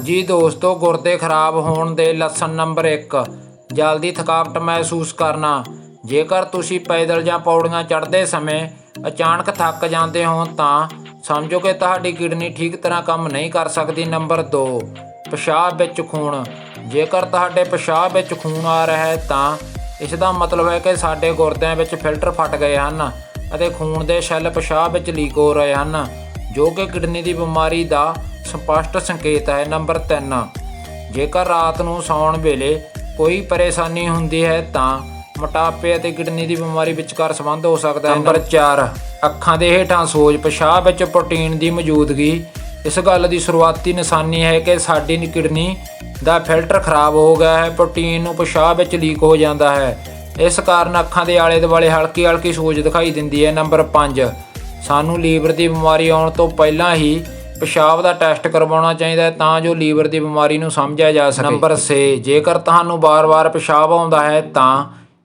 ਜੀ ਦੋਸਤੋ, ਗੁਰਦੇ ਖਰਾਬ ਹੋਣ ਦੇ ਲੱਛਣ ਨੰਬਰ 1 ਜਲਦੀ ਥਕਾਵਟ ਮਹਿਸੂਸ ਕਰਨਾ। ਜੇਕਰ ਤੁਸੀਂ ਪੈਦਲ ਜਾਂ ਪੌੜੀਆਂ ਚੜ੍ਹਦੇ ਸਮੇਂ ਅਚਾਨਕ ਥੱਕ ਜਾਂਦੇ ਹੋ, ਤਾਂ ਸਮਝੋ ਕਿ ਤੁਹਾਡੀ ਕਿਡਨੀ ਠੀਕ ਤਰ੍ਹਾਂ ਕੰਮ ਨਹੀਂ ਕਰ ਸਕਦੀ। ਨੰਬਰ 2 ਪਿਸ਼ਾਬ ਵਿੱਚ ਖੂਨ। ਜੇਕਰ ਤੁਹਾਡੇ ਪਿਸ਼ਾਬ ਵਿੱਚ ਖੂਨ ਆ ਰਿਹਾ ਹੈ, ਤਾਂ ਇਸ ਦਾ ਮਤਲਬ ਹੈ ਕਿ ਸਾਡੇ ਗੁਰਦਿਆਂ ਵਿੱਚ ਫਿਲਟਰ ਫਟ ਗਏ ਹਨ ਅਤੇ ਖੂਨ ਦੇ ਸੈੱਲ ਪਿਸ਼ਾਬ ਵਿੱਚ ਲੀਕ ਹੋ ਰਹੇ ਹਨ, ਜੋ ਕਿ ਕਿਡਨੀ ਦੀ ਬਿਮਾਰੀ ਦਾ ਸਪਸ਼ਟ ਸੰਕੇਤ ਹੈ ਨੰਬਰ 3 ਜੇਕਰ ਰਾਤ ਨੂੰ ਸੌਣ ਵੇਲੇ ਕੋਈ ਪਰੇਸ਼ਾਨੀ ਹੁੰਦੀ ਹੈ, ਤਾਂ ਮੋਟਾਪੇ ਅਤੇ ਕਿਡਨੀ ਦੀ ਬਿਮਾਰੀ ਵਿਚਕਾਰ ਸੰਬੰਧ ਹੋ ਸਕਦਾ ਹੈ। ਨੰਬਰ 4 ਅੱਖਾਂ ਦੇ ਹੇਠਾਂ ਸੋਜ ਪਿਸ਼ਾਬ ਵਿੱਚ ਪ੍ਰੋਟੀਨ ਦੀ ਮੌਜੂਦਗੀ। ਇਸ ਗੱਲ ਦੀ ਸ਼ੁਰੂਆਤੀ ਨਿਸ਼ਾਨੀ ਹੈ ਕਿ ਸਾਡੀ ਕਿਡਨੀ ਦਾ ਫਿਲਟਰ ਖਰਾਬ ਹੋ ਗਿਆ ਹੈ, ਪ੍ਰੋਟੀਨ ਨੂੰ ਪਿਸ਼ਾਬ ਵਿੱਚ ਲੀਕ ਹੋ ਜਾਂਦਾ ਹੈ। ਇਸ ਕਾਰਨ ਅੱਖਾਂ ਦੇ ਆਲੇ ਦੁਆਲੇ ਹਲਕੀ ਹਲਕੀ ਸੋਜ ਦਿਖਾਈ ਦਿੰਦੀ ਹੈ। ਨੰਬਰ 5 ਸਾਨੂੰ ਲੀਵਰ ਦੀ ਬਿਮਾਰੀ ਆਉਣ ਤੋਂ ਪਹਿਲਾਂ ਹੀ ਪਿਸ਼ਾਬ ਦਾ ਟੈਸਟ ਕਰਵਾਉਣਾ ਚਾਹੀਦਾ ਹੈ ਤਾਂ ਜੋ ਲੀਵਰ ਦੀ ਬਿਮਾਰੀ ਨੂੰ ਸਮਝਿਆ ਜਾ ਸਕੇ। ਨੰਬਰ 6 ਜੇਕਰ ਤੁਹਾਨੂੰ ਵਾਰ-ਵਾਰ ਪਿਸ਼ਾਬ ਆਉਂਦਾ ਹੈ ਤਾਂ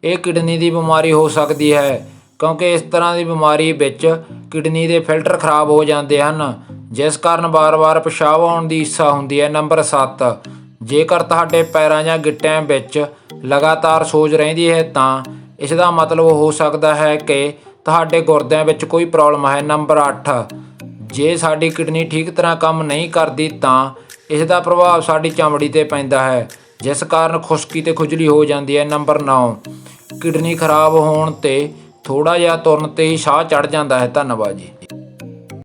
ਇਹ ਕਿਡਨੀ ਦੀ ਬਿਮਾਰੀ ਹੋ ਸਕਦੀ ਹੈ, ਕਿਉਂਕਿ ਇਸ ਤਰ੍ਹਾਂ ਦੀ ਬਿਮਾਰੀ ਵਿੱਚ ਕਿਡਨੀ ਦੇ ਫਿਲਟਰ ਖਰਾਬ ਹੋ ਜਾਂਦੇ ਹਨ, ਜਿਸ ਕਾਰਨ ਵਾਰ-ਵਾਰ ਪਿਸ਼ਾਬ ਆਉਣ ਦੀ ਇੱਛਾ ਹੁੰਦੀ ਹੈ। ਨੰਬਰ 7 ਜੇਕਰ ਤੁਹਾਡੇ ਪੈਰਾਂ ਜਾਂ ਗਿੱਟਿਆਂ ਵਿੱਚ ਲਗਾਤਾਰ ਸੋਜ ਰਹਿੰਦੀ ਹੈ ਤਾਂ ਇਸ ਦਾ ਮਤਲਬ ਹੋ ਸਕਦਾ ਹੈ ਕਿ ਤੁਹਾਡੇ ਗੁਰਦਿਆਂ ਵਿੱਚ ਕੋਈ ਪ੍ਰੋਬਲਮ ਹੈ। ਨੰਬਰ 8 ਜੇ ਸਾਡੀ ਕਿਡਨੀ ਠੀਕ ਤਰ੍ਹਾਂ ਕੰਮ ਨਹੀਂ ਕਰਦੀ ਤਾਂ ਇਸ ਦਾ ਪ੍ਰਭਾਵ ਸਾਡੀ ਚਮੜੀ ਤੇ ਪੈਂਦਾ ਹੈ, ਜਿਸ ਕਾਰਨ ਖੁਸ਼ਕੀ ਤੇ ਖੁਜਲੀ ਹੋ ਜਾਂਦੀ ਹੈ। ਨੰਬਰ 9 ਕਿਡਨੀ ਖਰਾਬ ਹੋਣ ਤੇ ਥੋੜਾ ਜਿਹਾ ਤੁਰਨ ਤੇ ਹੀ ਸਾਹ ਚੜ ਜਾਂਦਾ ਹੈ। ਧੰਨਵਾਦ ਜੀ।